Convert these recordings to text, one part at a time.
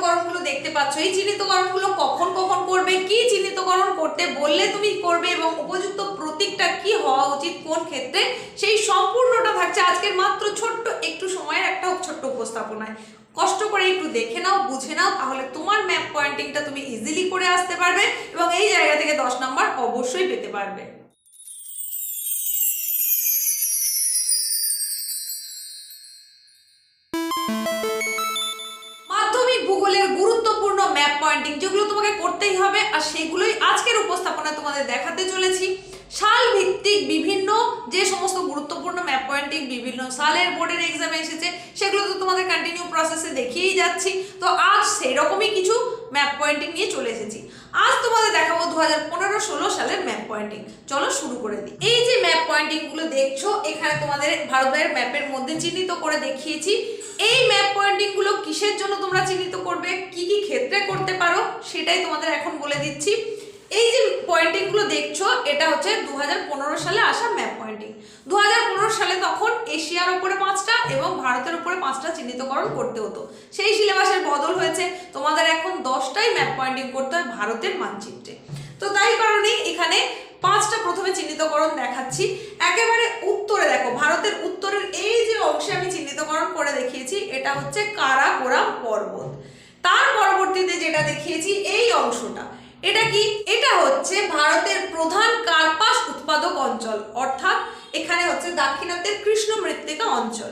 চিহ্নিতকরণগুলো দেখতে পাচ্ছ। এই চিহ্নিতকরণগুলো কখন কখন করবে, কি চিহ্নিতকরণ করতে, বললে তুমি করবে এবং উপযুক্ত প্রতীকটা কি হওয়া উচিত, কোন ক্ষেত্রে, সেই সম্পূর্ণটা থাকছে আজকের মাত্র ছোট্ট একটু সময়ের একটা ছোট্ট উপস্থাপনায়। কষ্ট করে একটু দেখে নাও, বুঝে নাও, তাহলে তোমার ম্যাপ পয়েন্টিংটা তুমি ইজিলি করে আসতে পারবে এবং এই জায়গা থেকে দশ নাম্বার অবশ্যই পেতে পারবে। ম্যাপ পয়েন্টিং যেগুলো তোমাকে করতেই হবে, আর সেগুলোই আজকের উপস্থাপনা তোমাদের দেখাতে চলেছি। সাল ভিত্তিক বিভিন্ন যে সমস্ত গুরুত্বপূর্ণ ম্যাপ পয়েন্টিং বিভিন্ন সালের বোর্ডের এক্সামে এসেছে, সেগুলো তো তোমাদের কন্টিনিউ প্রসেসে দেখিয়েই যাচ্ছি। তো আজ সেই রকমই কিছু ম্যাপ পয়েন্টিং নিয়ে চলে এসেছি। আজ তোমাদের দেখাবো দু হাজার পনেরো ষোলো সালের ম্যাপ পয়েন্টিং চলো শুরু করে দিই। এই যে ম্যাপ পয়েন্টিংগুলো দেখছ, এখানে তোমাদের ভারতের ম্যাপের মধ্যে চিহ্নিত করে দেখিয়েছি। এই ম্যাপ কিসের জন্য তোমরা চিহ্নিত করবে? কি কি ক্ষেত্রে করতে পারো? সেটাই তোমাদের এখন বলে দিচ্ছি। এই যে পয়েন্টিংগুলো দেখছ, এটা হচ্ছে দু হাজার পনেরো সালে আসা ম্যাপ পয়েন্টিং দু হাজার পনেরো সালে তখন এশিয়ার উপরে পাঁচটা এবং ভারতের উপরে পাঁচটা চিহ্নিতকরণ করতে হতো। সেই সিলেবাসের বদল হয়েছে। তোমাদের এখন দশটাই ম্যাপ পয়েন্টিং করতে হয় ভারতের মানচিত্রে। তো তাই কারণেই এখানে পাঁচটা প্রথমে চিহ্নিতকরণ দেখাচ্ছি। একেবারে উত্তরে দেখো, ভারতের উত্তরের এই যে অংশে আমি চিহ্নিতকরণ করে দেখিয়েছি, এটা হচ্ছে তার পরবর্তীতে যেটা দেখিয়েছি, এই অংশটা। এটা কি? এটা হচ্ছে ভারতের প্রধান কার্পাস উৎপাদক অঞ্চল। অর্থাৎ এখানে হচ্ছে দাক্ষিণাত্যের কৃষ্ণ মৃত্তিকা অঞ্চল।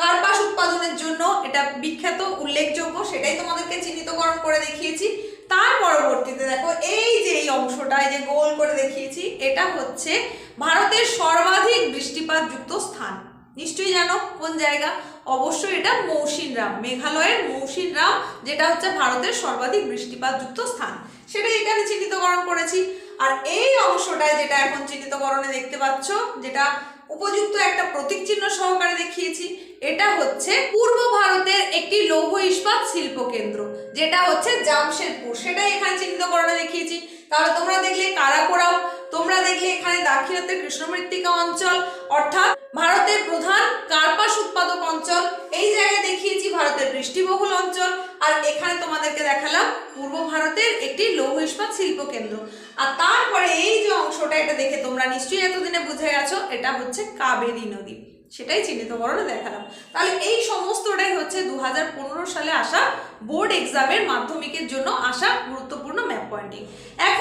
কার্পাস উৎপাদনের জন্য এটা বিখ্যাত, উল্লেখযোগ্য, সেটাই তোমাদেরকে চিহ্নিতকরণ করে দেখিয়েছি। তার পরবর্তীতে দেখো, এই যে এই অংশটা, এই যে গোল করে দেখিয়েছি, এটা হচ্ছে ভারতের সর্বাধিক বৃষ্টিপাতযুক্ত স্থান। নিশ্চয়ই জানো কোন জায়গা? অবশ্যই এটা মৌসিনরাম, মেঘালয়ের মৌসিনরাম, যেটা হচ্ছে ভারতের সর্বাধিক বৃষ্টিপাতযুক্ত স্থান। সেটাই এখানে চিহ্নিতকরণ করেছি। আর এই অংশটায় যেটা এখন চিহ্নিতকরণে দেখতে পাচ্ছ, যেটা উপযুক্ত একটা প্রতীক চিহ্ন সহকারে দেখিয়েছি, এটা হচ্ছে পূর্ব ভারতের একটি লৌহ ইস্পাত শিল্প কেন্দ্র যেটা হচ্ছে জামশেদপুর। সেটাই এখানে চিহ্নিতকরণে দেখিয়েছি। তাহলে তোমরা দেখলে কারাকোরাম, তোমরা দেখলে এখানে দাক্ষিণাত্যের কৃষ্ণ মৃত্তিকা অঞ্চল, অর্থাৎ ভারতের প্রধান কার্পাস উৎপাদক অঞ্চল। এই জায়গায় দেখিয়েছি ভারতের বৃষ্টিবহুল অঞ্চল, আর এখানে তোমাদেরকে দেখালাম পূর্ব ভারতের একটি লৌহ ইস্পাত শিল্প কেন্দ্র। আর তারপরে এই যে অংশটা, এটা দেখে তোমরা নিশ্চয়ই এতদিনে বুঝে গেছো, এটা হচ্ছে কাবেরী নদী। সেটাই চিহ্নিত চিহ্নিতকরণে দেখালাম। তাহলে এই সমস্তটাই হচ্ছে দু হাজার পনেরো সালে আসা বোর্ড এক্সামের মাধ্যমিকের জন্য আসা গুরুত্বপূর্ণ ম্যাপ পয়েন্টিং। আমরা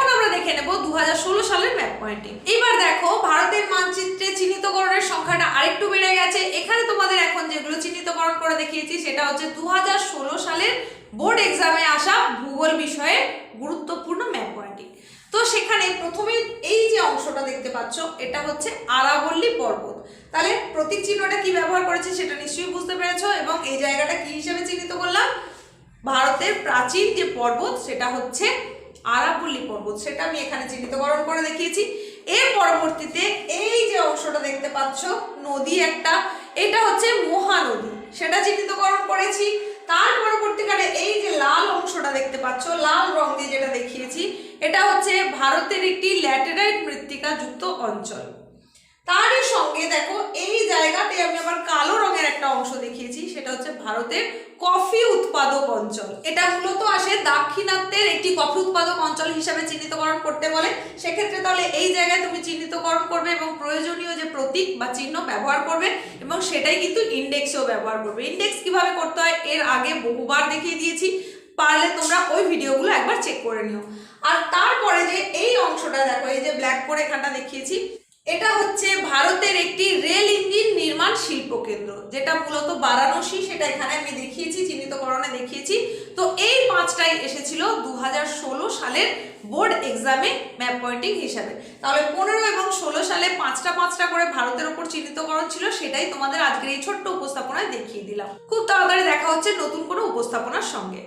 দেখে নেব দু হাজার ষোলো সালের ম্যাপ পয়েন্টিং। এবার দেখো, ভারতের মানচিত্রে চিহ্নিতকরণের সংখ্যাটা আরেকটু বেড়ে গেছে। এখানে তোমাদের এখন যেগুলো চিহ্নিতকরণ করে দেখিয়েছি, সেটা হচ্ছে দু হাজার ষোলো সালের বোর্ড এক্সামে আসা ভূগোল বিষয়ে গুরুত্বপূর্ণ ম্যাপ পয়েন্টিং। তো সেখানে প্রথমে এই যে অংশটা দেখতে পাচ্ছ, এটা হচ্ছে আরাবল্লী পর্বত। তাহলে প্রতীক চিহ্নটা কি ব্যবহার করেছে সেটা নিশ্চয়ই বুঝতে পেরেছ, এবং এই জায়গাটা কি হিসেবে চিহ্নিত করলাম? ভারতের প্রাচীন যে পর্বত, সেটা হচ্ছে আরাবল্লী পর্বত, সেটা আমি এখানে চিহ্নিতকরণ করে দেখিয়েছি। এর পরবর্তীতে এই যে অংশটা দেখতে পাচ্ছ, নদী একটা, এটা হচ্ছে মহানদী, সেটা চিহ্নিতকরণ করেছি। তার পরবর্তীকালে এই যে লাল অংশটা দেখতে পাচ্ছ, লাল রং দিয়ে যেটা দেখিয়েছি, এটা হচ্ছে ভারতের একটি ল্যাটেরাইট মৃত্তিকা যুক্ত অঞ্চল। তারই সঙ্গে দেখো, এই জায়গাতে আমি আবার কালো রঙের একটা অংশ দেখিয়েছি সেটা হচ্ছে ভারতের কফি উৎপাদক অঞ্চল। এটা মূলত আসে দাক্ষিণাত্যের একটি কফি উৎপাদক অঞ্চল হিসাবে চিহ্নিতকরণ করতে বলে। সেক্ষেত্রে তাহলে এই জায়গায় তুমি চিহ্নিতকরণ করবে এবং প্রয়োজনীয় যে প্রতীক বা চিহ্ন ব্যবহার করবে এবং সেটাই কিন্তু ইন্ডেক্সেও ব্যবহার করবে। ইন্ডেক্স কীভাবে করতে হয় এর আগে বহুবার দেখিয়ে দিয়েছি। পারলে তোমরা ওই ভিডিওগুলো একবার চেক করে নিও। আর তারপরে যে এই অংশটা দেখো, এই যে ব্ল্যাক করে এখানটা দেখিয়েছি এটা হচ্ছে ভারতের একটি রেল ইঞ্জিন নির্মাণ শিল্প কেন্দ্র, যেটা মূলত বারাণসী, সেটা এখানে আমি দেখিয়েছি, চিহ্নিতকরণে দেখিয়েছি। তো এই পাঁচটাই এসেছিল দু হাজার ষোলো সালের বোর্ড এক্সামে ম্যাপ পয়েন্টিং হিসাবে। তাহলে পনেরো এবং ষোলো সালে পাঁচটা পাঁচটা করে ভারতের ওপর চিহ্নিতকরণ ছিল, সেটাই তোমাদের আজকের এই ছোট্ট উপস্থাপনায় দেখিয়ে দিলাম। খুব তাড়াতাড়ি দেখা হচ্ছে নতুন কোনো উপস্থাপনার সঙ্গে।